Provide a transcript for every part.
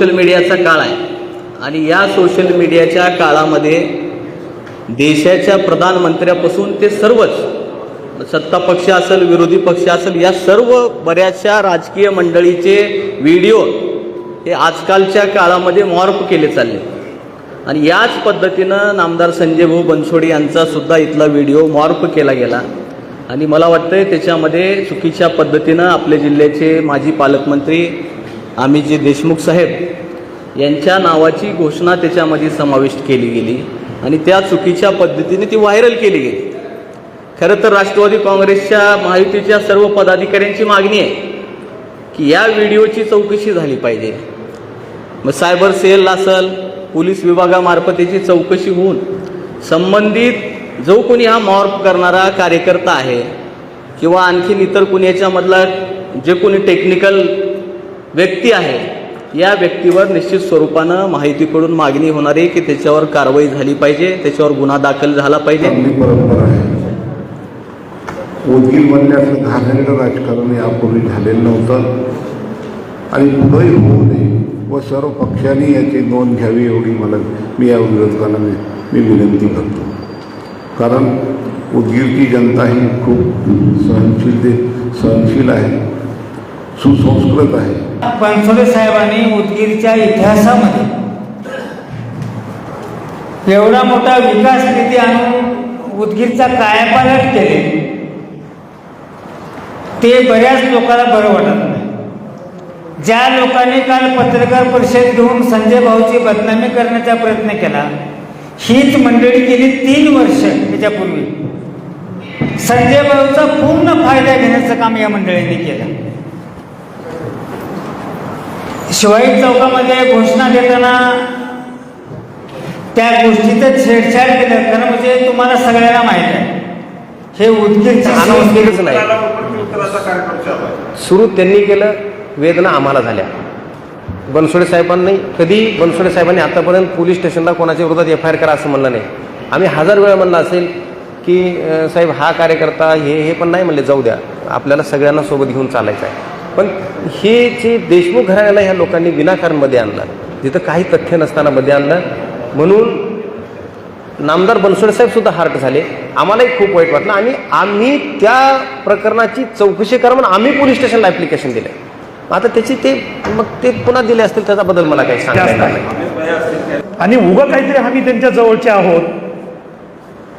Social मीडियाचा काळ आहे. आणि या सोशल मीडियाच्या काळामध्ये देशाच्या प्रधानमंत्र्यापासून ते सर्वच सत्ता पक्ष असेल विरोधी पक्ष असेल या सर्व बऱ्याचशा राजकीय मंडळीचे व्हिडिओ हे आजकालच्या काळामध्ये मॉर्फ केले चालले. आणि याच पद्धतीनं नामदार संजय भाऊ बनसोडे यांचा सुद्धा इथला व्हिडिओ मॉर्फ केला गेला. आणि मला वाटतंय त्याच्यामध्ये चुकीच्या पद्धतीनं आपल्या जिल्ह्याचे माजी पालकमंत्री आम्ही जे देशमुख साहेब यांच्या नावाची घोषणा त्याच्यामध्ये समाविष्ट केली गेली आणि त्या चुकीच्या पद्धतीने ती व्हायरल केली गेली. खरं तर राष्ट्रवादी काँग्रेसच्या महायुतीच्या सर्व पदाधिकाऱ्यांची मागणी आहे की या व्हिडिओची चौकशी झाली पाहिजे. मग सायबर सेल असेल पोलीस विभागामार्फत याची चौकशी होऊन संबंधित जो कोणी हा मॉर्फ करणारा कार्यकर्ता आहे किंवा आणखीन इतर कोणी याच्यामधला जे कोणी टेक्निकल व्यक्ती आहे. या व्यक्तीवर निश्चित स्वरूपानं माहितीकडून मागणी होणार आहे की त्याच्यावर कारवाई झाली पाहिजे त्याच्यावर गुन्हा दाखल झाला पाहिजे. चांगली परंपरा आहे. उदगीरमधले असं घाणेरडं राजकारण यापूर्वी झालेलं नव्हतं. आणि पुढंही होऊ नये व सर्व पक्षांनी याची नोंद घ्यावी एवढी मला मी या विरोधकांना मी विनंती करतो. कारण उदगीरची जनता ही खूप सहनशील सहनशील आहे सुसंस्कृत आहे. बनसोडे साहेबांनी उदगीरच्या इतिहासामध्ये एवढा मोठा विकास निधी आणून उदगीरचा कायापालट केले ते बऱ्याच लोकांना बरं वाटत नाही. ज्या लोकांनी काल पत्रकार परिषद घेऊन संजय भाऊची बदनामी करण्याचा प्रयत्न केला हीच मंडळी गेली तीन वर्ष त्याच्यापूर्वी. संजय भाऊचा पूर्ण फायदा घेण्याचं काम या मंडळींनी केलं. शिवाई चौकामध्ये घोषणा देताना त्या गोष्टीचं छेडछाड केलं. कारण म्हणजे तुम्हाला सगळ्यांना माहीत आहे. हे उदगीरची नाही. सुरू त्यांनी केलं वेदना आम्हाला झाल्या. बनसोडे साहेबांनी कधी बनसोडे साहेबांनी आतापर्यंत पोलीस स्टेशनला कोणाच्या विरोधात एफ आय आर करा असं म्हणलं नाही. आम्ही हजार वेळा म्हणलं असेल की साहेब हा कार्यकर्ता हे हे पण नाही म्हणले जाऊ द्या. आपल्याला सगळ्यांना सोबत घेऊन चालायचं आहे. पण हे जे देशमुख घराण्याला ह्या लोकांनी विनाकारणमध्ये आणलं जिथं काही तथ्य नसताना मध्ये आणलं म्हणून नामदार बनसोडे साहेब सुद्धा हार्ट झाले. आम्हालाही खूप वाईट वाटलं. आणि आम्ही त्या प्रकरणाची चौकशी करा म्हणून आम्ही पोलीस स्टेशनला ॲप्लिकेशन दिलं आता त्याची ते मग ते पुन्हा दिले असतील त्याचा बदल मला काही सांगता नाही. आणि उगं काहीतरी आम्ही त्यांच्या जवळचे आहोत.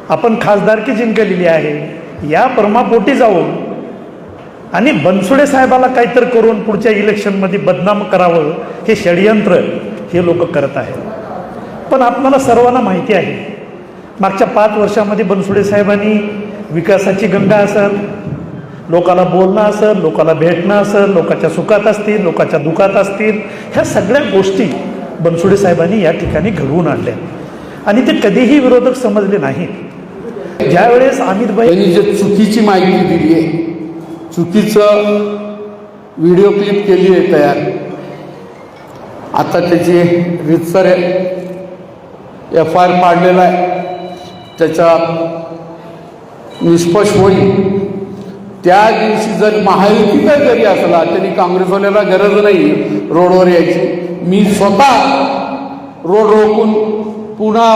आपण खासदारकी जिंकलेली आहे. या परमापोटी जाऊन आणि बनसुडे साहेबाला काहीतरी करून पुढच्या इलेक्शनमध्ये बदनाम करावं हे षडयंत्र हे लोक करत आहेत. पण आपल्याला सर्वांना माहिती आहे मागच्या पाच वर्षामध्ये बनसुडे साहेबांनी विकासाची गंगा असेल लोकाला बोलणं असेल लोकाला भेटणं असेल लोकाच्या सुखात असतील लोकाच्या दुखात असतील ह्या सगळ्या गोष्टी बनसुडे साहेबांनी या ठिकाणी घडवून आणल्या. आणि ते कधीही विरोधक समजले नाहीत. ज्यावेळेस अमित भाई चुकीची माहिती दिली आहे चुकीचं व्हिडिओ क्लिप केली आहे तयार. आता त्याची रितसर एफ आय आर पाडलेला आहे. त्याचा निष्पक्ष होईल. त्या दिवशी जर महायुतीचा जरी असला त्यांनी काँग्रेसवाल्याला गरज नाही रोडवर यायची. मी स्वतः रोड रोखून पुन्हा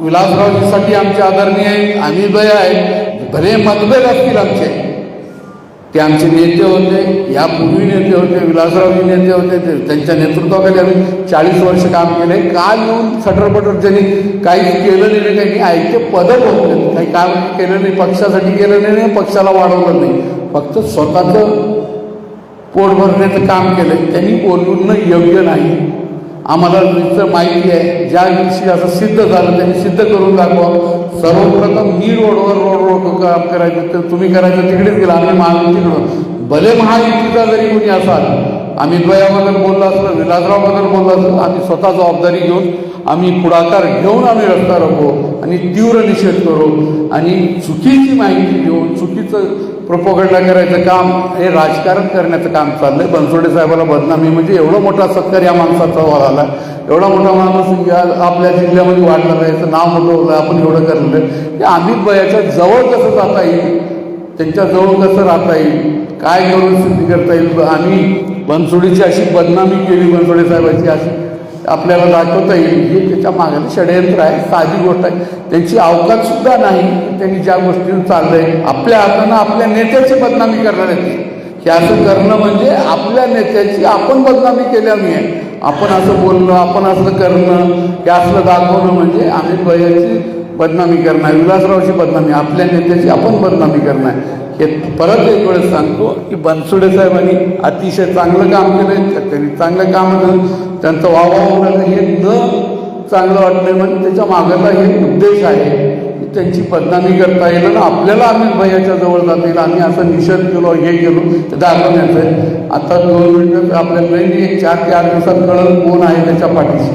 विलासरावजीसाठी आमचे आदरणीय आहेत दया आहे भले मतभेद असतील आमचे ते आमचे नेते होते यापूर्वी नेते होते विलासरावजी नेते होते ते त्यांच्या नेतृत्वाखाली आम्ही चाळीस वर्ष काम केले. काल येऊन सटरपटर त्यांनी काही केलं नाही काही आयते पदक होते काही काम केलं नाही पक्षासाठी केलं नाही पक्षाला वाढवलं नाही. फक्त स्वतःचं पोट भरण्याचं काम केलं त्यांनी बोलणं योग्य नाही. आम्हाला नुसतं माहिती आहे. ज्या दिवशी असं सिद्ध झालं त्यांनी सिद्ध करून दाखवा. सर्वप्रथम ही रोडवर रोड रोड काम करायचं तर तुम्ही करायचं तिकडेच गेला आम्ही महायुतीकडं. भले महायुतीचा जरी कोणी असाल आम्ही द्वयाबद्दल बोललो असलं विलासरावबद्दल बोललो असलं आम्ही स्वतः जबाबदारी घेऊन आम्ही पुढाकार घेऊन आम्ही रस्ता रोखू आणि तीव्र निषेध करू आणि चुकीची माहिती घेऊन चुकीचं प्रोपोगंडा करायचं काम हे राजकारण करण्याचं काम चाललंय. बनसोडे साहेबाला बदनामी म्हणजे एवढा मोठा सत्कार या माणसाचा झाला एवढा मोठा माणूस या आपल्या जिल्ह्यामध्ये वाढलेला आहे याचं नाव मोठं होतं आपण एवढं करलं आहे की अमित भयाच्या जवळ कसं जाता येईल? त्यांच्याजवळ कसं राहता येईल? काय करून सिद्धी करता येईल? आम्ही बनसोडीची अशी बदनामी केली बनसोडे साहेबांची अशी. आपल्याला दाखवता येईल. हे त्याच्यामागे षडयंत्र आहे साधी गोष्ट आहे. त्यांची अवकात सुद्धा नाही त्यांनी ज्या गोष्टी चाललंय आपल्या हातानं आपल्या नेत्याची बदनामी करणार आहे हे असं करणं म्हणजे आपल्या नेत्याची आपण बदनामी केल्याने आहे आपण असं बोलणं आपण असं करणं हे असलं दाखवणं म्हणजे अमित बयाची बदनामी करणं आहे विलासरावची बदनामी आपल्या नेत्याची आपण बदनामी करणं हे परत एक वेळेस सांगतो की बनसुडे साहेबांनी अतिशय चांगलं काम केलं त्यांनी चांगलं काम केलं. त्यांचं वावा होणं हे न चांगलं वाटलं म्हणजे त्याच्या मागाला हे उद्देश आहे की त्यांची बदनामी करता येईल आणि आपल्याला आम्ही भैयाच्या जवळ जाता येईल आम्ही असं निषेध केलो हे केलो ते दाखवण्याचं आहे आता दोन मिनटं आपल्याला नाही एक चार ते आठ दिवसात कळलं कोण आहे त्याच्या पाठीशी.